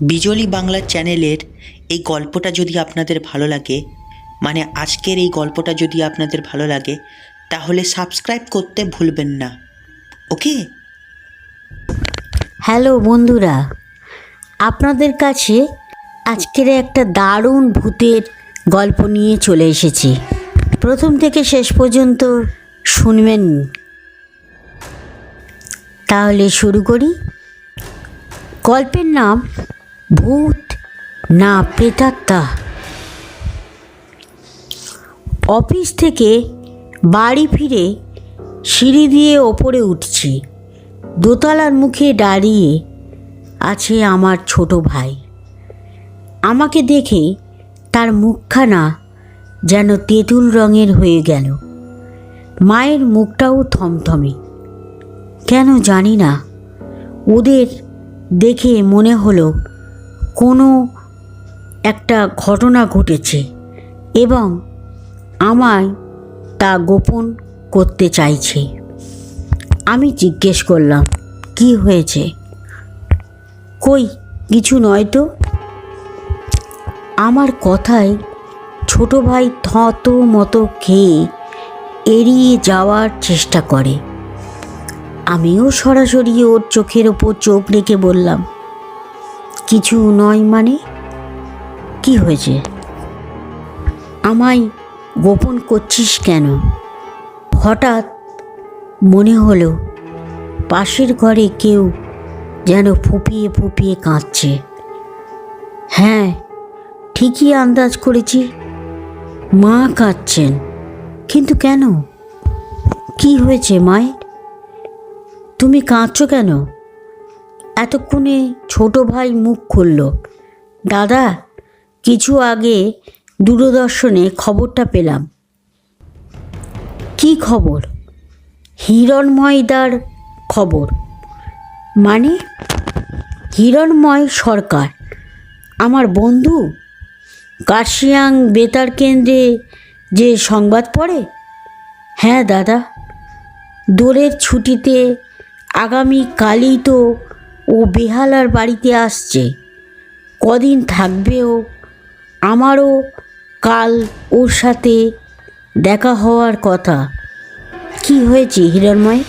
বিজলি বাংলা চ্যানেলের এই গল্পটা যদি আপনাদের ভালো লাগে মানে আজকের এই গল্পটা যদি আপনাদের ভালো লাগে, তাহলে সাবস্ক্রাইব করতে ভুলবেন না। ওকে? হ্যালো বন্ধুরা, আপনাদের কাছে আজকের একটা দারুণ ভূতের গল্প নিয়ে চলে এসেছি। প্রথম থেকে শেষ পর্যন্ত শুনবেন। তাহলে শুরু করি। গল্পের নাম ভূত না প্রেতাত্মা। অফিস থেকে বাড়ি ফিরে সিঁড়ি দিয়ে ওপরে উঠছি। দোতলার মুখে দাঁড়িয়ে আছে আমার ছোট ভাই। আমাকে দেখে তার মুখখানা যেন তেঁতুল রঙের হয়ে গেল। মায়ের মুখটাও থমথমে। কেন জানি না। ওদের দেখে মনে হলো কোনো একটা ঘটনা ঘটেছে এবং আমায় তা গোপন করতে চাইছে। আমি জিজ্ঞেস করলাম, কি হয়েছে? কই, কিছু নয় তো। আমার কথায় ছোট ভাই থত মতো খেয়ে এড়িয়ে যাওয়ার চেষ্টা করে। আমিও সরাসরি ওর চোখের ওপর চোখ রেখে বললাম কিছু নয় মানে? কি হয়েছে? আমায় গোপন করছিস কেন? হঠাৎ মনে হলো পাশের ঘরে কেউ যেন ফুপিয়ে ফুপিয়ে কাঁদছে। হ্যাঁ ঠিকই আন্দাজ করেছি। মা কাঁদছেন, কিন্তু কেন? কি হয়েছে, মায়ের? তুমি কাঁদছো কেন? এতক্ষণে ছোট ভাই মুখ খুলল। দাদা, কিছু আগে দূরদর্শনে খবরটা পেলাম। কি খবর? হিরণময়দার খবর। মানে? হিরণময় সরকার, আমার বন্ধু? কার্শিয়াং বেতার কেন্দ্রে যে সংবাদ পড়ে? হ্যাঁ দাদা। দোলের ছুটিতে আগামী কালই তো ও বেহালার বাড়িতে আসছে। কদিন থাকবেও আমারও কাল ওর সাথে দেখা হওয়ার কথা। কি হয়েছে হিরণময়?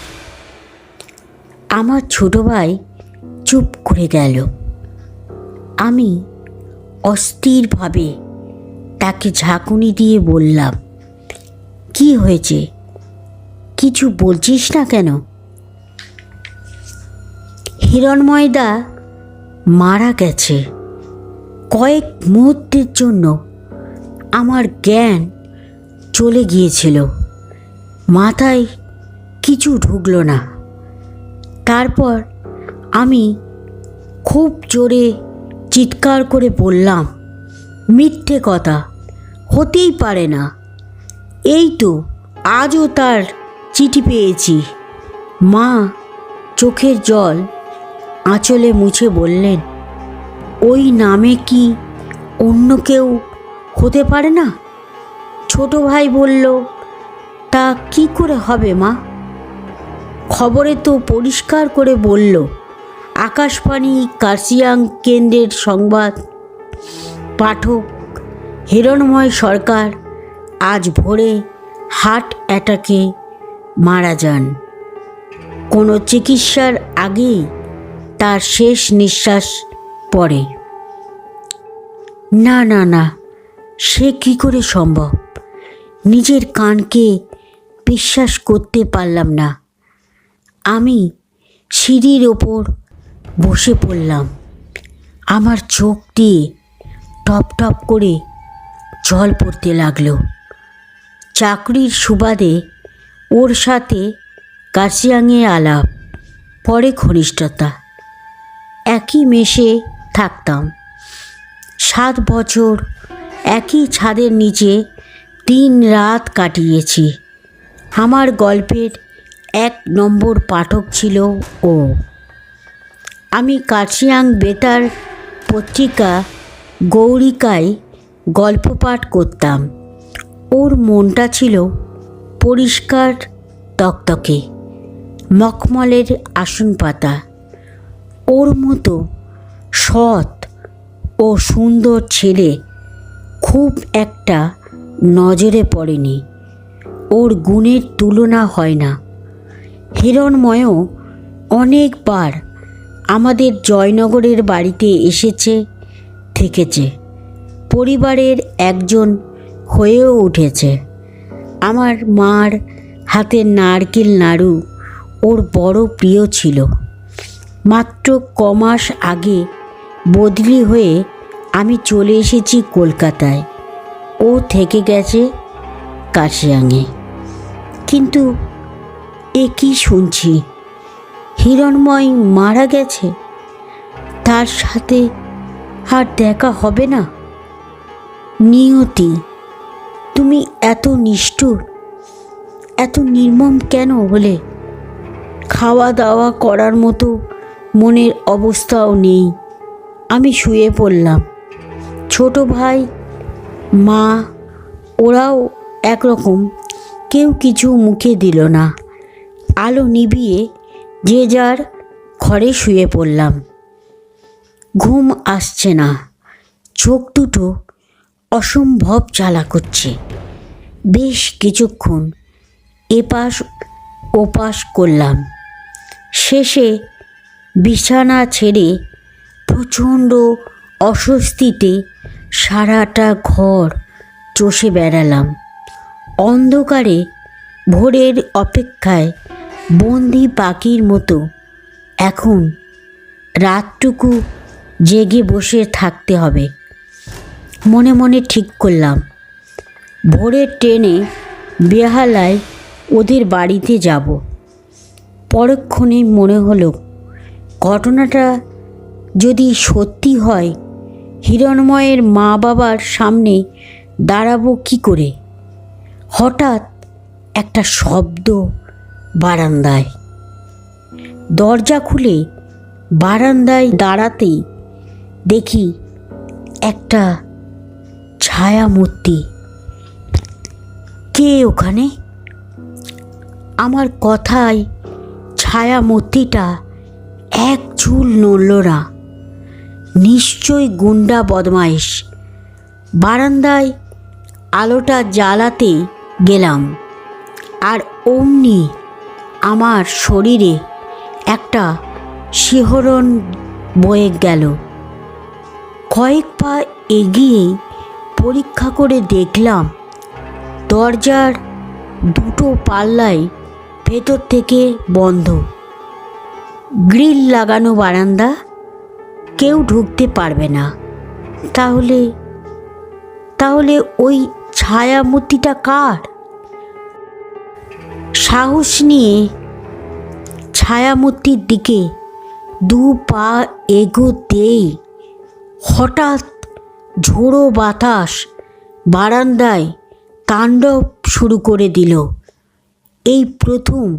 আমার ছোট ভাই চুপ করে গেল। আমি অস্থিরভাবে তাকে ঝাঁকুনি দিয়ে বললাম, কি হয়েছে? কিছু বলছিস না কেন? হিরণময়দা মারা গেছে। কয়েক মুহূর্তের জন্য আমার জ্ঞান চলে গিয়েছিল। মাথায় কিছু ঢুকলো না। তারপর আমি খুব জোরে চিৎকার করে বললাম, মিথ্যে কথা, হতেই পারে না। এই তো আজও তার চিঠি পেয়েছি। মা, চোখের জল আঁচলে মুছে বললেন, ওই নামে কি অন্য কেউ হতে পারে না? ছোট ভাই বলল, তা কি করে হবে মা? খবরে তো পরিষ্কার করে বলল, আকাশবাণী কার্সিয়াং কেন্দ্রের সংবাদ, পাঠক হিরণময় সরকার আজ ভোরে হার্ট অ্যাটাকে মারা যান। কোনো চিকিৎসার আগেই তার শেষ নিঃশ্বাস পড়ে। না না না, সে কি করে সম্ভব? নিজের কানকে বিশ্বাস করতে পারলাম না। আমি সিঁড়ির ওপর বসে পড়লাম। আমার চোখ দিয়ে টপ টপ করে জল পড়তে লাগল। চাকরির সুবাদে ওর সাথে কার্সিয়াংয়ে আলাপ, পরে ঘনিষ্ঠতা। একই মেশে থাকতাম। সাত বছর একই ছাদের নিচে তিন রাত কাটিয়েছি। আমার গল্পের এক নম্বর পাঠক ছিল ও। আমি কার্শিয়াং বেতার পত্রিকা গৌরিকায় গল্প পাঠ করতাম। ওর মনটা ছিল পরিষ্কার তকতকে, মখমলের আসন পাতা ওর মতো সৎ ও সুন্দর ছেলে খুব একটা নজরে পড়েনি। ওর গুণের তুলনা হয় না। হিরণময়ও অনেকবার আমাদের জয়নগরের বাড়িতে এসেছে, থেকেছে। পরিবারের একজন হয়েও উঠেছে। আমার মার হাতের নারকেল নাড়ু ওর বড় প্রিয় ছিল। মাত্র কমাস আগে বদলি হয়ে আমি চলে এসেছি কলকাতায়। ও থেকে গেছে কাশিয়াঙে কিন্তু এ কি শুনছি? হিরণময় মারা গেছে? তার সাথে আর দেখা হবে না? নিয়তি, তুমি এত নিষ্ঠুর, এত নির্মম কেন হলে? খাওয়া দাওয়া করার মতো মনের অবস্থাও নেই। আমি শুয়ে পড়লাম। ছোট ভাই, মা, ওরাও একরকম। কেউ কিছু মুখে দিল না। আলো নিভিয়ে যে যার ঘরে শুয়ে পড়লাম। ঘুম আসছে না। চোখ দুটো অসম্ভব জ্বালা করছে। বেশ কিছুক্ষণ এপাশ ওপাশ করলাম। শেষে বিছানা ছেড়ে প্রচণ্ড অস্বস্তিতে সারাটা ঘর চষে বেড়ালাম। অন্ধকারে ভোরের অপেক্ষায় বন্দি পাখির মতো এখন রাতটুকু জেগে বসে থাকতে হবে। মনে মনে ঠিক করলাম। ভোরের ট্রেনে বেহালায় ওদের বাড়িতে যাব। পরক্ষণে মনে হলো ঘটনাটা যদি সত্যি হয়, হিরণময়ের মা বাবার সামনে দাঁড়াবো কি করে? হঠাৎ একটা শব্দ বারান্দায়। দরজা খুলে বারান্দায় দাঁড়াতেই দেখি একটা ছায়ামূর্তি। কে ওখানে? আমার কথায় ছায়ামূর্তিটা এক চুল নড়ল না নিশ্চয় গুন্ডা বদমাইশ। বারান্দায় আলোটা জ্বালাতে গেলাম। আর অমনি আমার শরীরে একটা শিহরণ বয়ে গেল। কয়েক পা এগিয়ে পরীক্ষা করে দেখলাম, দরজার দুটো পাল্লাই ভেতর থেকে বন্ধ। গ্রিল লাগানো বারান্দা কেউ ঢুকতে পারবে না। তাহলে তাহলে ওই ছায়ামূর্তিটা কার? সাহস নিয়ে ছায়ামূর্তির দিকে দু পা এগোতেই হঠাৎ ঝোড়ো বাতাস বারান্দায় তাণ্ডব শুরু করে দিল। এই প্রথম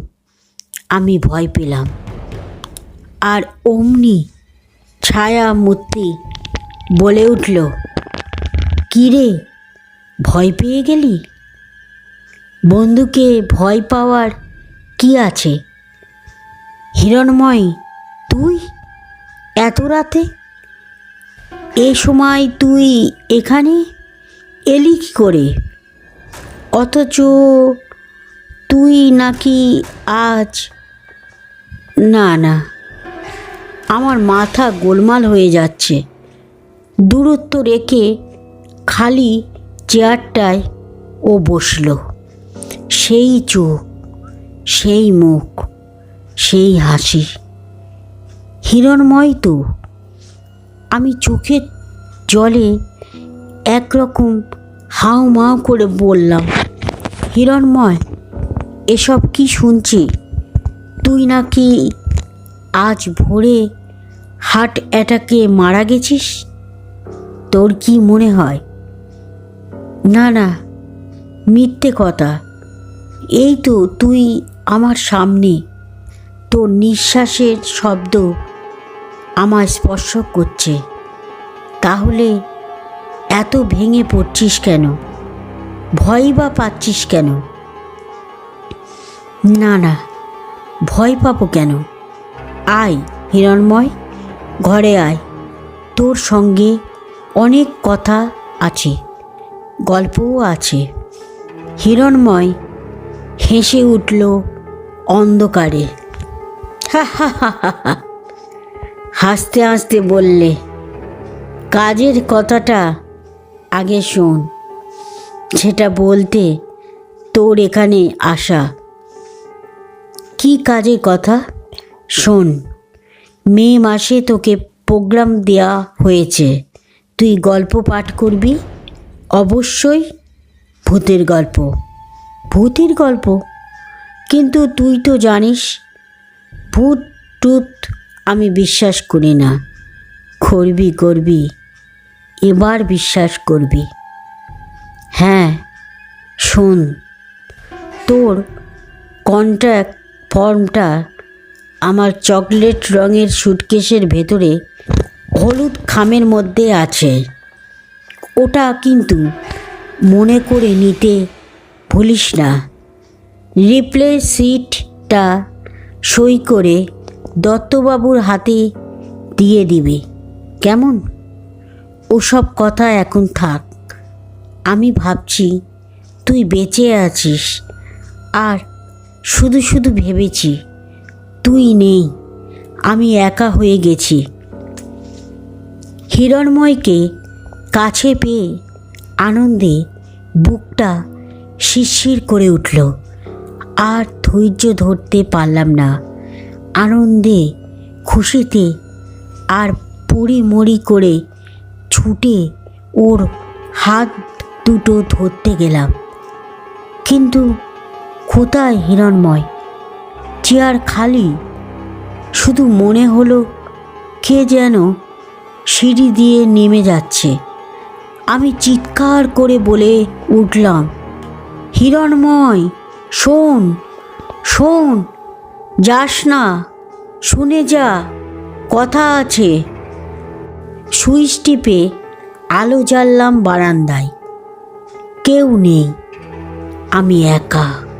আমি ভয় পেলাম। আর অমনি ছায়া মূর্তি বলে উঠল, কিরে, ভয় পেয়ে গেলি? বন্ধুকে ভয় পাওয়ার কি আছে? হিরণময়, তুই এত রাতে? এ সময় তুই এখানে এলি কি করে? অথচ তুই নাকি আজ, না না আমার মাথা গোলমাল হয়ে যাচ্ছে। দূরত্ব রেখে খালি চেয়ারটায় ও বসল। সেই চোখ, সেই মুখ, সেই হাসি। হিরণময় তো। আমি চোখের জলে একরকম হাউ মাউ করে বললাম, হিরণময়, এসব কি শুনছি? তুই নাকি আজ ভোরে হার্ট অ্যাটাকে মারা গেছিস? তোর কি মনে হয়? না না, মিথ্যে কথা। এই তো তুই আমার সামনে তোর নিঃশ্বাসের শব্দ আমার স্পর্শ করছে। তাহলে এত ভেঙে পড়ছিস কেন? ভয় বা পাচ্ছিস কেন? না না, ভয় পাবো কেন? আয় হিরণময়। ঘরে আয়। তোর সঙ্গে অনেক কথা আছে, গল্পও আছে। হিরণময় হেসে উঠল অন্ধকারে। হাসতে হাসতে বললে, কাজের কথাটা আগে শোন। সেটা বলতে তোর এখানে আসা। কি কাজের কথা? শোন। মে মাসে তোকে প্রোগ্রাম দেয়া হয়েছে। তুই গল্প পাঠ করবি? অবশ্যই ভূতের গল্প। ভূতের গল্প? কিন্তু তুই তো জানিস, ভূত টুত আমি বিশ্বাস করি না। করবি করবি, এবার বিশ্বাস করবি। হ্যাঁ শোন, তোর কন্ট্যাক্ট ফর্মটা আমার চকলেট রঙের সুটকেসের ভেতরে হলুদ খামের মধ্যে আছে। ওটা কিন্তু মনে করে নিতে ভুলিস না। রিপ্লে সিটটা সই করে দত্তবাবুর হাতে দিয়ে দিবে। কেমন? ওসব কথা এখন থাক। আমি ভাবছি তুই বেঁচে আছিস। আর শুধু শুধু ভেবেছি তুই নেই। আমি একা হয়ে গেছি। হিরণময়কে কাছে পেয়ে আনন্দে বুকটা শিরশির করে উঠল। আর ধৈর্য ধরতে পারলাম না। আনন্দে খুশিতে আর পড়ি মরি করে ছুটে ওর হাত দুটো ধরতে গেলাম। কিন্তু কোথায় হিরণময়? চেয়ার খালি। শুধু মনে হলো কে যেন সিঁড়ি দিয়ে নেমে যাচ্ছে। আমি চিৎকার করে বলে উঠলাম, হিরণময়, শোন শোন, যাস না, শুনে যা, কথা আছে। সুইচ টিপে আলো জ্বাললাম বারান্দায়। কেউ নেই, আমি একা।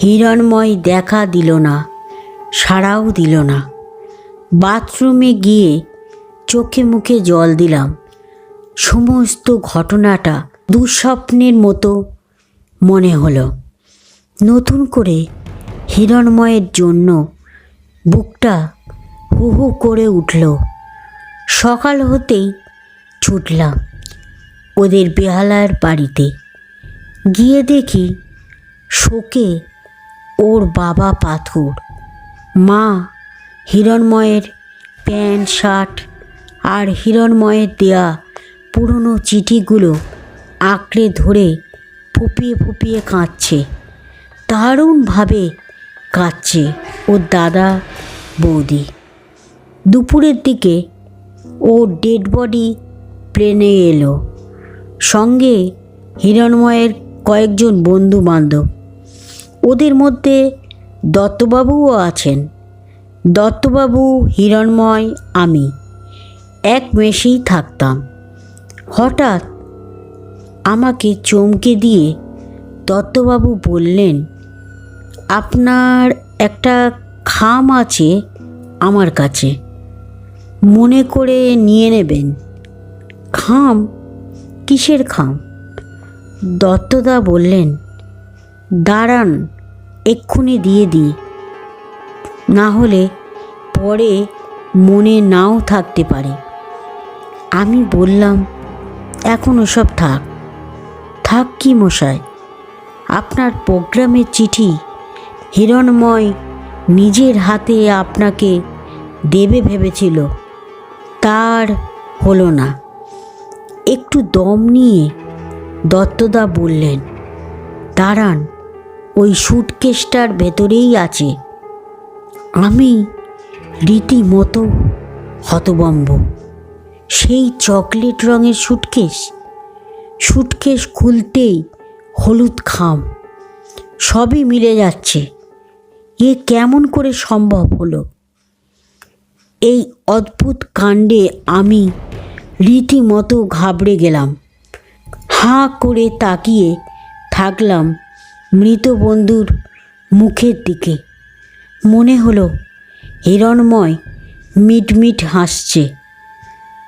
হিরণময় দেখা দিল না, সাড়াও দিল না। বাথরুমে গিয়ে চোখে মুখে জল দিলাম। সমস্ত ঘটনাটা দুঃস্বপ্নের মতো মনে হলো। নতুন করে হিরণময়ের জন্য বুকটা হু হু করে উঠল। সকাল হতেই ছুটলাম ওদের বেহালার বাড়িতে। গিয়ে দেখি শোকে ওর বাবা পাথর। মা হিরণময়ের প্যান্ট, শার্ট আর হিরণময়ের দেয়া পুরনো চিঠিগুলো আঁকড়ে ধরে ফুপিয়ে ফুপিয়ে কাঁদছে। দারুণভাবে কাঁদছে ওর দাদা বৌদি। দুপুরের দিকে ও ডেড বডি প্লেনে এলো। সঙ্গে হিরণময়ের কয়েকজন বন্ধু বান্ধব ওদের মধ্যে দত্তবাবুও আছেন। দত্তবাবু হিরণময় আমি, এক মেশেই থাকতাম। হঠাৎ আমাকে চমকে দিয়ে দত্তবাবু বললেন, আপনার একটা খাম আছে আমার কাছে, মনে করে নিয়ে নেবেন। খাম? কিসের খাম? দত্তদা বললেন দাঁড়ান, এক্ষুনি দিয়ে দিই। না হলে পরে মনে নাও থাকতে পারে। আমি বললাম, এখন ওসব থাক। থাক কি মশাই? আপনার প্রোগ্রামের চিঠি হিরণময় নিজের হাতে আপনাকে দেবে ভেবেছিল। তার হলো না। একটু দম নিয়ে দত্তদা বললেন, দাঁড়ান ওই সুটকেসটার ভেতরেই আছে। আমি রীতিমতো হতবম্ব। সেই চকলেট রঙের সুটকেস সুটকেস খুলতেই হলুদ খাম। সবই মিলে যাচ্ছে। এ কেমন করে সম্ভব হলো? এই অদ্ভুত কাণ্ডে আমি রীতিমতো ঘাবড়ে গেলাম। হাঁ করে তাকিয়ে থাকলাম মৃত বন্ধুর মুখের দিকে। মনে হলো, হিরণময় মিটমিট হাসছে।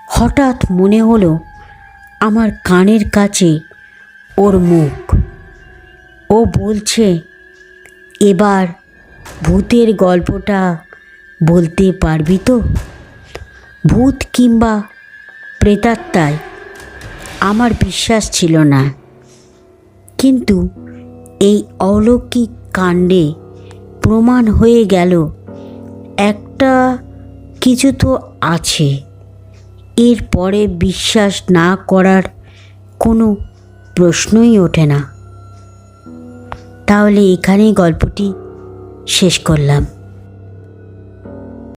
হঠাৎ মনে হলো, আমার কানের কাছে ওর মুখ। ও বলছে, এবার ভূতের গল্পটা বলতে পারবি তো? ভূত কিংবা প্রেতাত্মায় আমার বিশ্বাস ছিল না। কিন্তু এই অলৌকিক কাণ্ডে প্রমাণ হয়ে গেল, একটা কিছু তো আছে। এর পরে বিশ্বাস না করার কোনো প্রশ্নই ওঠে না। তাহলে এখানেই গল্পটি শেষ করলাম।